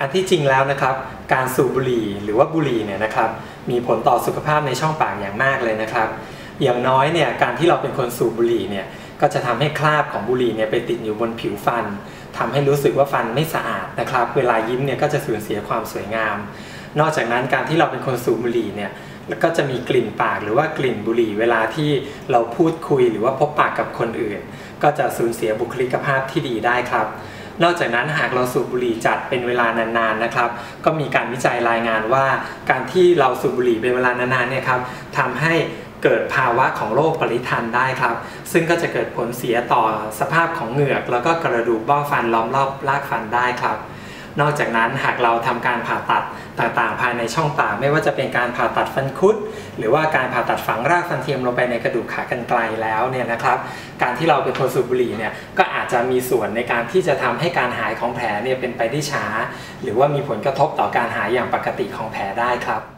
อันที่จริงแล้วนะครับ การสูบบุหรี่หรือว่าบุหรี่เนี่ยนะครับ มีผลต่อสุขภาพในช่องปากอย่างมากเลยนะครับ อย่างน้อยเนี่ยการที่เราเป็นคนสูบบุหรี่เนี่ยก็จะทำให้คราบของบุหรี่เนี่ยไปติดอยู่บนผิวฟันทำให้รู้สึกว่าฟันไม่สะอาดนะครับ เวลายิ้มเนี่ยก็จะสูญเสียความสวยงาม นอกจากนั้นการที่เราเป็นคนสูบบุหรี่เนี่ยแล้วก็จะมีกลิ่นปากหรือว่ากลิ่นบุหรี่เวลาที่เราพูดคุยหรือว่าพบปากกับคนอื่น ก็จะสูญเสียบุคลิกภาพที่ดีได้ครับ นอกจากนั้นหากเราสูบบุหรี่จัดเป็นเวลานานๆนะครับ ก็มีการวิจัยรายงานว่า การที่เราสูบบุหรี่เป็นเวลานานๆเนี่ยครับทำให้เกิดภาวะของโรคปริทันได้ครับ ซึ่งก็จะเกิดผลเสียต่อสภาพของเหงือก แล้วก็กระดูกเบ้าฟันล้อมรอบรากฟันได้ครับ นอกจากนั้นหากเราทำการผ่าตัดต่างๆ ภายในช่องปากไม่ว่าจะเป็นการผ่าตัดฟันคุด หรือว่าการผ่าตัดฝังรากฟันเทียมลงไปในกระดูกขากรรไกรแล้วเนี่ยนะครับการที่เราเป็นคนสูบบุหรี่เนี่ยก็อาจจะมีส่วนในการที่จะทำให้การหายของแผลเนี่ยเป็นไปได้ช้า หรือว่ามีผลกระทบต่อการหายอย่างปกติของแผลได้ครับ